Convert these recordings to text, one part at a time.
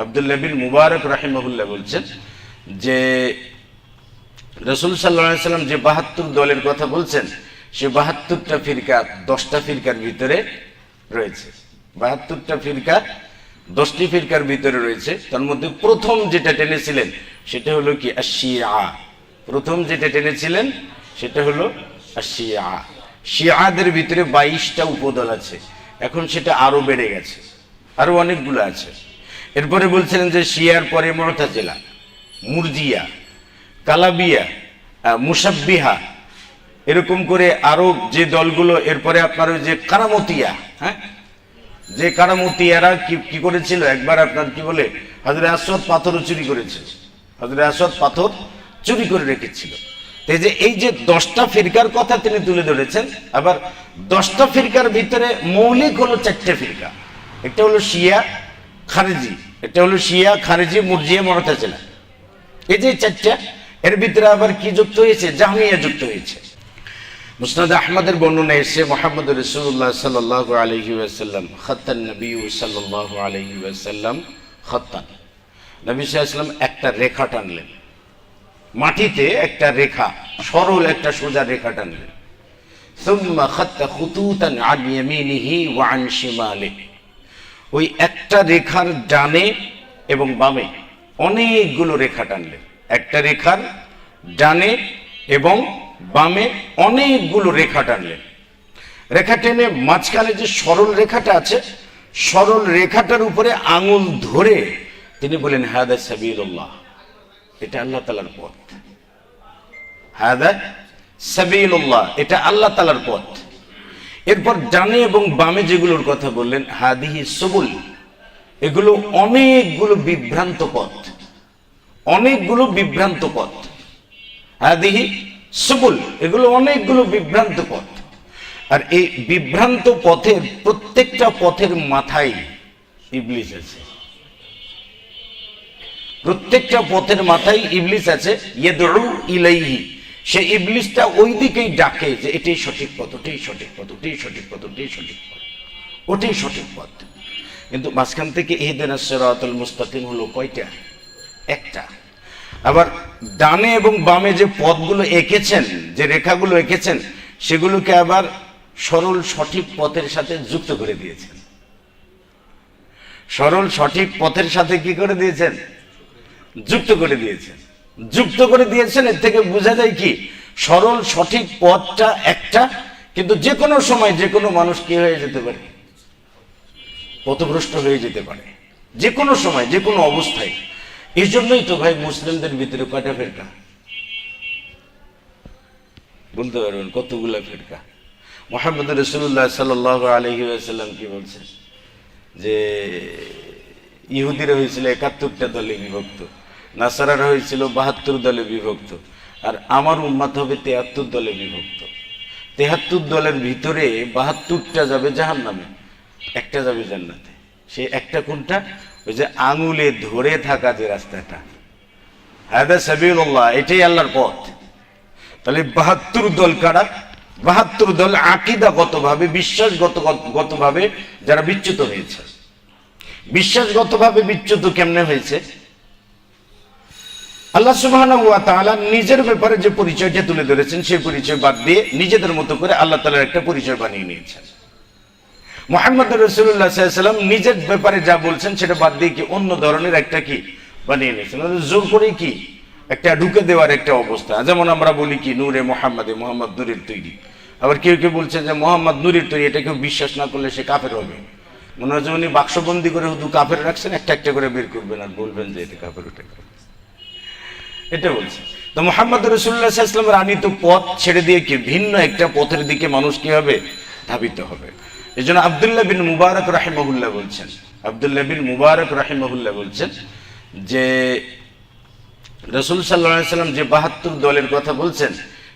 আবদুল্লাহ বিন মুবারক রাহিমহুল্লাহ বলছেন যে রসুল সাল্লাম যে বাহাত্তর দলের কথা বলছেন, সে বাহাত্তরটা ফিরকা দশটা ফিরকার ভিতরে রয়েছে। বাহাত্তরটা ফিরকা দশটি ফিরকার ভিতরে রয়েছে। তার মধ্যে প্রথম যেটা টেনেছিলেন, সেটা হলো কি? আশিয়া প্রথম যেটা টেনেছিলেন, সেটা হলো আশিয়া শিয়াদের ভিতরে বাইশটা উপদল আছে। এখন সেটা আরও বেড়ে গেছে। আরও অনেকগুলো আছে। এরপরে বলছিলেন যে শিয়ার পরে মরতাজেলা, মুরজিয়া, কালাবিয়া মুসাব্বিহা এরকম করে আরও যে দলগুলো, এরপরে আপনার ওই যে কারামতিয়া হ্যাঁ? যে কারামতিয়ারা কি কি করেছিল? একবার আপনার কি বলে হাজরে আসদ পাথরও চুরি করেছিল। হাজরে আসদ পাথর চুরি করে রেখেছিল। এই যে এই যে দশটা ফিরকার কথা তিনি তুলে ধরেছেন, আবার দশটা ফিরকার ভিতরে মৌলিক হলো চারটে ফিরকা। একটা হলো শিয়া খারেজি একটা হলো শিয়া খারেজি মুরজিয়া মরতাজেলা এই যে চারটা এর ভিতরে আবার কি যুক্ত হয়েছে জামিয়া যুক্ত হয়েছে মুসনাদ আহমদের বর্ণনা এসে মোহাম্মদ রসুল্লাহ সাল্লাহ আলহি ওয়াসাল্লাম খত্তান নবী সাল্লাহ আলহি ওয়াসাল্লাম খত্তান নবী সাল্লাম একটা রেখা টানলেন মাটিতে একটা রেখা সরল একটা সোজা রেখা টানলেন ثم خط خطوطا عن يمينه وعن شماله ওই একটা রেখার ডানে এবং বামে অনেকগুলো রেখা টানলেন একটা রেখার ডানে এবং বামে অনেকগুলো রেখা টানলেন রেখা টেনে মাঝখানে যে সরল রেখাটা আছে, সরল রেখাটার উপরে আঙুল ধরে তিনি বলেন হাদা সাবিরুল্লাহ এটা আল্লাহ তালার পথ। হাদা সাবিরুল্লাহ এটা আল্লাহ তালার পথ। এরপর ডানে এবং বামে যেগুলোর কথা বললেন, হাদিহি সবুল, এগুলো অনেকগুলো বিভ্রান্ত পথ। অনেকগুলো বিভ্রান্ত পথ। হাদিহি সবুল, এগুলো অনেকগুলো বিভ্রান্ত পথ। আর এই বিভ্রান্ত পথের প্রত্যেকটা পথের মাথায় ইবলিস আছে। প্রত্যেকটা পথের মাথায় ইবলিস আছে ইয়েদরু ইলাইহি। সে ইবলিসটা ওই দিকেই ডাকে যে এটাই সঠিক পথ, ওটাই সঠিক পথ, ওটাই সঠিক পথ, ওটাই সঠিক পথ, ওটাই সঠিক পথ। কিন্তু মাঝখান থেকে ইহদিন সিরাতুল মুস্তাকিম হলো কয়টা? একটা। আবার ডানে এবং বামে যে পথগুলো এঁকেছেন, যে রেখাগুলো এঁকেছেন, সেগুলোকে আবার সরল সঠিক পথের সাথে যুক্ত করে দিয়েছেন। সরল সঠিক পথের সাথে কি করে দিয়েছেন? যুক্ত করে দিয়েছেন। যুক্ত করে দিয়েছেন, এর থেকে বোঝা যায় কি, সরল, সঠিক পথটা একটা, কিন্তু যে কোনো সময় যে কোনো মানুষ কি হয়ে যেতে পারে? পথভ্রষ্ট হয়ে যেতে পারে। যে কোনো সময়, যে কোনো অবস্থায়। এই জন্যই তো ভাই মুসলিমদের ভিতরে কয়টা ফেরকা? বলতে পারবেন, কতগুলা ফেরকা? মোহাম্মদ রসুল্লাহ সাল আলহি আসাল্লাম কি বলছেন? যে, ইহুদিরা হয়েছিল একাত্তরটা দলে বিভক্ত। নাসারারা হয়েছিল বাহাত্তর দলে বিভক্ত, আর আমার উম্মাত হবে তেহাত্তর দলে বিভক্ত। তেহাত্তর দলের ভিতরে বাহাত্তরটা যাবে জাহান নামে একটা যাবে জান্নাতে। সে একটা কোনটা? ওই যে আঙুলে ধরে থাকা যে রাস্তাটা। হায়দা সাবিউল্লাহ এটাই আল্লাহর পথ। তাহলে বাহাত্তর দল কারা? বাহাত্তর দল আকিদাগতভাবে বিশ্বাসগত গতভাবে যারা বিচ্যুত হয়েছে। বিশ্বাসগতভাবে বিচ্যুত কেমনে হয়েছে? আল্লাহ তাআলা নিজের ব্যাপারে যে পরিচয়টা তুলে ধরেছেন সেই পরিচয় বাদ দিয়ে নিজেদের মতো করে আল্লাহ তাআলার একটা পরিচয় বানিয়ে নিয়েছেন। মোহাম্মদ রসুল্লাহ নিজের ব্যাপারে যা বলছেন, সেটা বাদ দিয়ে কি অন্য ধরনের একটা কি বানিয়ে নিয়েছেন? মানে জোর করে কি একটা ঢুকে দেওয়ার একটা অবস্থা। যেমন আমরা বলি কি, নূরে মোহাম্মদে মোহাম্মদ নূরের তৈরি। আবার কেউ কেউ বলছে যে মোহাম্মদ নূরের তৈরি, এটা কেউ বিশ্বাস না করলে সে কাফের হবে। মনে হচ্ছে উনি বাক্সবন্দি করে শুধু কাফের রাখছেন, একটা একটা করে বের করবেন আর বলবেন যে এটা কাফের, ওটা এটা বলছে। তো মোহাম্মদ রসুল্লাহামের আনিত পথ ছেড়ে দিয়ে কি ভিন্ন একটা পথের দিকে মানুষ কি হবে ধাবিত হবে? এই জন্য আবদুল্লাহ বিন মুবারক রাহিমহুল্লাহ বলছেন, আবদুল্লাহ বিন মুবারক রাহিমহুল্লাহ বলছেন যে রসুল সাল্লাহ সাল্লাম যে বাহাত্তর দলের কথা বলছেন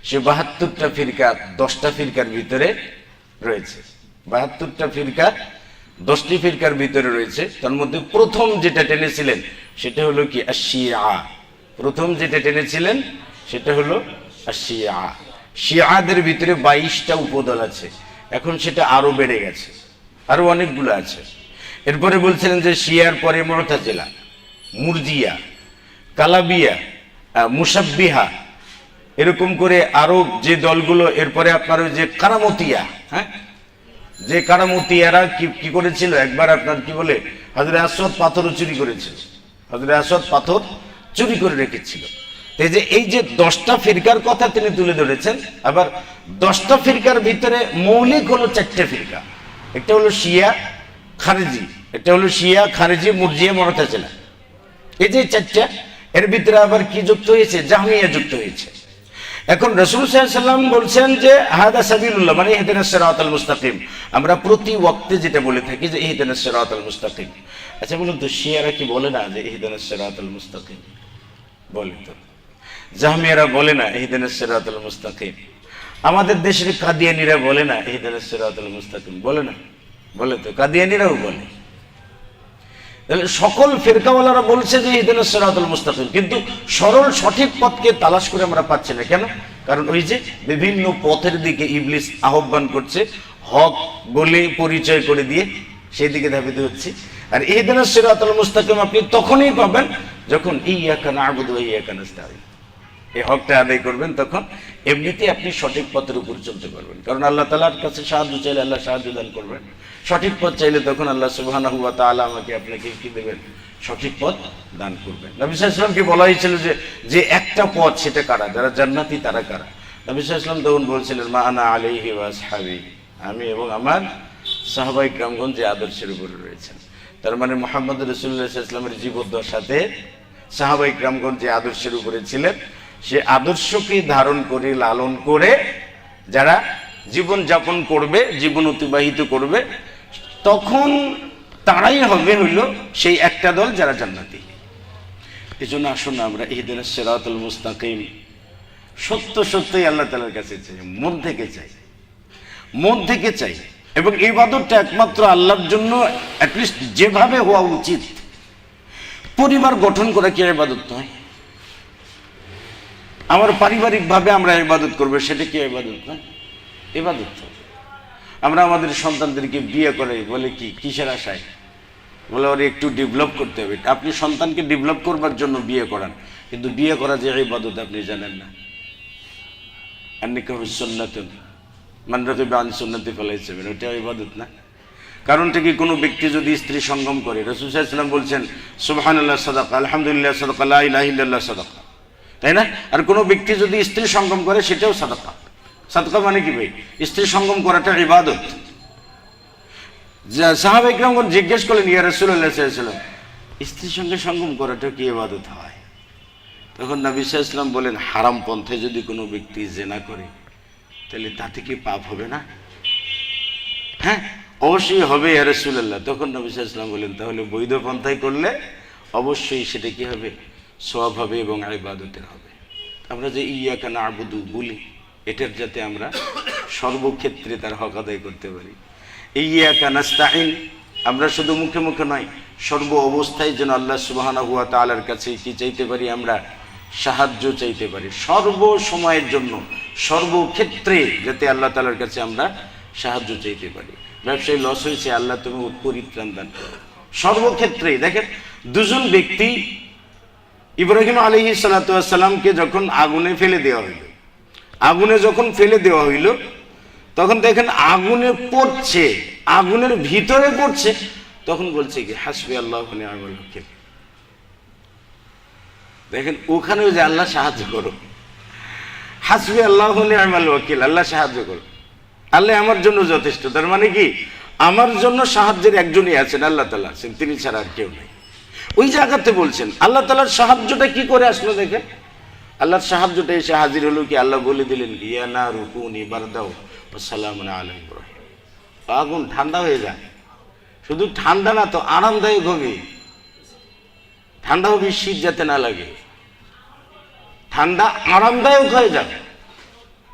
সে বাহাত্তরটা ফিরকা দশটা ফিরকার ভিতরে রয়েছে। বাহাত্তরটা ফিরকা দশটি ফিরকার ভিতরে রয়েছে। তার মধ্যে প্রথম যেটা টেনেছিলেন সেটা হলো কি আশিয়া প্রথম যেটা টেনেছিলেন, সেটা হলো শিয়া। শিয়াদের ভিতরে বাইশটা উপদল আছে। এখন সেটা আরও বেড়ে গেছে। আরও অনেকগুলো আছে। এরপরে বলছিলেন যে শিয়ার পরে মরতাজেলা, মুরজিয়া, কালাবিয়া মুসাব্বিহা এরকম করে আরও যে দলগুলো, এরপরে আপনার ওই যে কারামতিয়া হ্যাঁ? যে কারামতিয়ারা কি কি করেছিল? একবার আপনার কি বলে, হাজরে আসদ পাথরও চুরি করেছিল। হাজরে আসদ পাথর চুরি করে রেখেছিল। এই যে এই যে দশটা ফিরকার কথা তিনি তুলে ধরেছেন, আবার দশটা ফিরকার ভিতরে মৌলিক হলো চারটে ফিরকা। একটা হলো শিয়া, খারেজি। একটা হলো শিয়া, খারেজি, মুরজিয়া মরতাচিলা এই যে চারটা, এর ভিতরে আবার কি যুক্ত হয়েছে? জামিয়া যুক্ত হয়েছে। এখন রসুল সাল্লাম বলছেন যে, হাদা সাবিলুল্লাহ মানে ইহদিন সিরাতাল মুস্তাকিম। আমরা প্রতি ওয়াক্তে যেটা বলে থাকি যে, ইহদিন সিরাতাল মুস্তাকিম। আচ্ছা বলুন তো, শিয়ারা কি বলে না যে, ইহদিন সিরাতাল মুস্তাকিম? বলে তো। জাহমিয়ারা বলে না, ইহদিন সিরাতাল মুস্তাকিম। আমাদের দেশের কাদিয়ানিরা বলে না, ইহদিন সিরাতাল মুস্তাকিম। বলে না। বলে তো, কাদিয়ানিরাও বলে। সকল ফেরকাওয়ালারা বলছে যে, ইহদিন সিরাতুল মুস্তাকিম। কিন্তু সরল সঠিক পথকে তালাশ করে আমরা পাচ্ছি না। কেন? কারণ ওই যে বিভিন্ন পথের দিকে ইবলিস আহ্বান করছে, হক বলে পরিচয় করে দিয়ে, সেই দিকে ধাবিত হচ্ছে। আর ইহদিন সিরাতুল মুস্তাকিম আপনি তখনই পাবেন যখন ইয়াকা না'বুদু ওয়া ইয়াকা নাস্তাঈন, এই হকটা আদায় করবেন, তখন এমনিতে আপনি সঠিক পথের উপর চলতে পারবেন। কারণ আল্লাহ তালার কাছে সাহায্য চাইলে আল্লাহ সাহায্য দান করবেন। সঠিক পথ চাইলে তখন আল্লাহ তাআলা আমাকে আপনাকে কি দেবেন? সঠিক পথ দান করবেন। নবী সাল্লামকে বলা হয়েছিল যে যে একটা পথ সেটা কারা? যারা জান্নাতি তারা কারা? নবী সাল্লাম তখন বলছিলেন, মা আনা ওয়া আসহাবি। আমি এবং আমার সাহাবাই গ্রামগঞ্জ আদর্শের উপরে রয়েছেন। তার মানে মোহাম্মদ রসুল্লাহ ইসলামের জীবদ্দশাতে সাহাবাই গ্রামগঞ্জ যে আদর্শের উপরে ছিলেন, সে আদর্শকে ধারণ করে, লালন করে যারা জীবন যাপন করবে, জীবন অতিবাহিত করবে, তখন তারাই হবে হইল সেই একটা দল যারা জান্নাতি। এই জন্য আসুন আমরা ইহদিন সেরাতুল মুস্তাকিম, সত্য সত্যই আল্লাহ তালার কাছে চাই, মন থেকে চাই, মন থেকে চাই। এবং এই বাদরটা একমাত্র আল্লাহর জন্য অ্যাটলিস্ট যেভাবে হওয়া উচিত পরিবার গঠন করা কি ইবাদত নয়? আমার পারিবারিকভাবে আমরা ইবাদত করব, সেটা কি ইবাদত নয়? ইবাদত আমরা আমাদের সন্তানদেরকে বিয়ে করে বলে কি, কিসের আশায়? বলে ওর একটু ডেভেলপ করতে হবে। আপনি সন্তানকে ডেভেলপ করবার জন্য বিয়ে করান, কিন্তু বিয়ে করা যে ইবাদত আপনি জানেন না। আর আন্নিকা হুসন্নাতুন মানরাতে বান সুন্নতি ফেলাইছেন ওটা ইবাদত না? কারণটা কি কোনো ব্যক্তি যদি স্ত্রী সঙ্গম করে? রসুল সাল্লাম বলছেন, সুবহানাল্লাহ সাদাকা, আলহামদুলিল্লাহ সাদাকা ইল্লাল্লাহ সাদাকা। তাই না? আর কোনো ব্যক্তি যদি স্ত্রী সঙ্গম করে, সেটাও সাদাকা। সাদকা মানে কি ভাই? স্ত্রী সঙ্গম করাটা ইবাদত। সাহাবা জিজ্ঞেস করলেন, ইয়া রাসূলুল্লাহ সাল্লাল্লাহু স্ত্রীর সঙ্গে সঙ্গম করাটা কি ইবাদত হয়? তখন নবী আলাইহি বলেন, হারাম পন্থে যদি কোনো ব্যক্তি জেনা করে, তাহলে তাতে কি পাপ হবে না? হ্যাঁ? অবশ্যই হবে ইয়া রাসূলুল্লাহ। তখন নবী সাল্লাল্লাহু বলেন তাহলে বৈধ পন্থায় করলে অবশ্যই সেটা কি হবে? সওয়াব হবে এবং ইবাদতের হবে। আমরা যে ইয়াকা না'বুদু বলি, এটার যাতে আমরা সর্বক্ষেত্রে তার হক আদায় করতে পারি। ইয়াকা নাস্তাইন আমরা শুধু মুখে মুখে নয়, সর্ব অবস্থায় যেন আল্লাহ সুবহানাহু ওয়া তাআলার কাছে কি চাইতে পারি, আমরা সাহায্য চাইতে পারি। সর্ব সময়ের জন্য, সর্বক্ষেত্রে যাতে আল্লাহ তালার কাছে আমরা সাহায্য চাইতে পারি। ব্যবসায়ী লস হয়েছে, আল্লাহ তুমি পরিত্রাণ দান করো। সর্বক্ষেত্রেই দেখেন, দুজন ব্যক্তি ইব্রাহিম আলহি সালাতামকে যখন আগুনে ফেলে দেওয়া হইল, আগুনে যখন ফেলে দেওয়া হইল, তখন দেখেন আগুনে পড়ছে, আগুনের ভিতরে পড়ছে, তখন বলছে কি, হাসবি আল্লাহ ওয়াকিল। দেখেন, ওখানেও যে আল্লাহ সাহায্য করো। হাসবি আল্লাহ আল্লাহ সাহায্য করো। আল্লাহ আমার জন্য যথেষ্ট। তার মানে কি? আমার জন্য সাহায্যের একজনই আছেন, আল্লাহ তালা আছেন, তিনি ছাড়া আর কেউ নেই। ওই জায়গাতে বলছেন, আল্লাহ তালার সাহায্যটা কি করে আসলো দেখেন? আল্লাহর সাহায্যটা এসে হাজির হলো কি, আল্লাহ বলে দিলেন, ইয়া না রুকুন ইবার দাও সালাম আলম আগুন ঠান্ডা হয়ে যায়। শুধু ঠান্ডা না তো আরামদায়ক হবে। ঠান্ডা হবে, শীত যাতে না লাগে। ঠান্ডা আরামদায়ক হয়ে যাবে।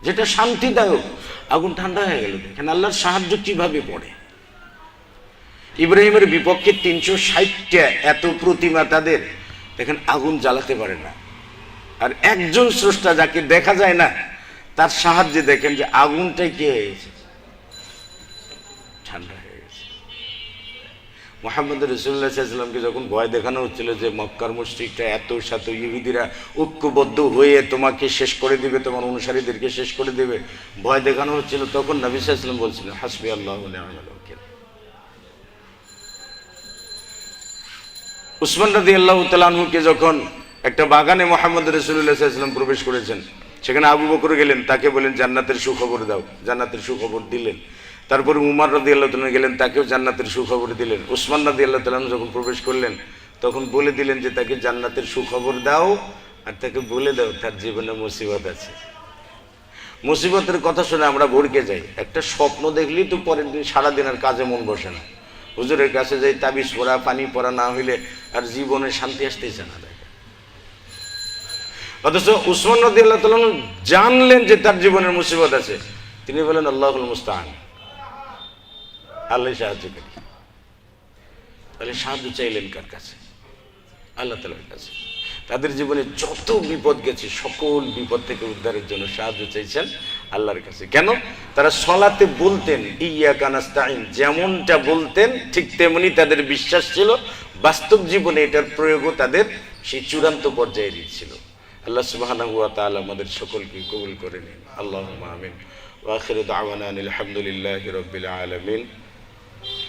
যেটা শান্তিদায়ক। আগুন ঠান্ডা হয়ে গেল দেখেন আল্লাহর সাহায্য কীভাবে পড়ে? ইব্রাহিমের বিপক্ষে তিনশো ষাটটা এত প্রতিমা তাদের। দেখেন, আগুন জ্বালাতে পারে না। আর একজন স্রষ্টা যাকে দেখা যায় না, তার সাহায্যে দেখেন যে আগুনটাই কে হয়েছে ঠান্ডা। মোহাম্মদ রসুল্লাহামকে যখন ভয় দেখানো হচ্ছিল যে মক্কার মুশ্রিকটা এত সাত ইহুদিরা ঐক্যবদ্ধ হয়ে তোমাকে শেষ করে দিবে, তোমার অনুসারীদেরকে শেষ করে দিবে, ভয় দেখানো হচ্ছিল, তখন নবী সাল্লাম বলছিলেন, হাসবি আল্লাহ। উসমান রাদি আল্লাহ তালাহুকে যখন একটা বাগানে মোহাম্মদ রসুল্লাহাম প্রবেশ করেছেন, সেখানে আবু বকর গেলেন, তাকে বলেন জান্নাতের সুখবর দাও জান্নাতের সুখবর দিলেন তারপরে উমার রাদি আল্লাহ গেলেন, তাকেও জান্নাতের সুখবর দিলেন। উসমান রাদি আল্লাহ যখন প্রবেশ করলেন, তখন বলে দিলেন যে, তাকে জান্নাতের সুখবর দাও আর তাকে বলে দাও, তার জীবনে মুসিবত আছে। মুসিবতের কথা শুনে আমরা ভরকে যাই। একটা স্বপ্ন দেখলেই তো পরের দিন সারাদিন আর কাজে মন বসে না। হুজুরের কাছে যাই, তাবিজ পড়া পানি পড়া না হইলে আর জীবনে শান্তি আসতেছে না। অথচ উসমান নদী আল্লাহ জানলেন যে, তার জীবনের মুসিবত আছে। তিনি বলেন, আল্লাহুল মুস্তাহান আল্লাহ সাহায্য করি। তাহলে সাহায্য চাইলেন কার কাছে? আল্লাহ তালার কাছে। তাদের জীবনে যত বিপদ গেছে, সকল বিপদ থেকে উদ্ধারের জন্য সাহায্য চাইছেন আল্লাহর কাছে। কেন? তারা সলাতে বলতেন ইয়া কানাস্তাইন যেমনটা বলতেন, ঠিক তেমনি তাদের বিশ্বাস ছিল। বাস্তব জীবনে এটার প্রয়োগও তাদের সেই চূড়ান্ত পর্যায়ে দিয়েছিল আল্লাহ ওয়া আমাদের সকলকে কবুল করে নিন। আল্লাহ আমিন। ওয়া আখিরু দাওয়ানা আলহামদুলিল্লাহি রাব্বিল আলামিন।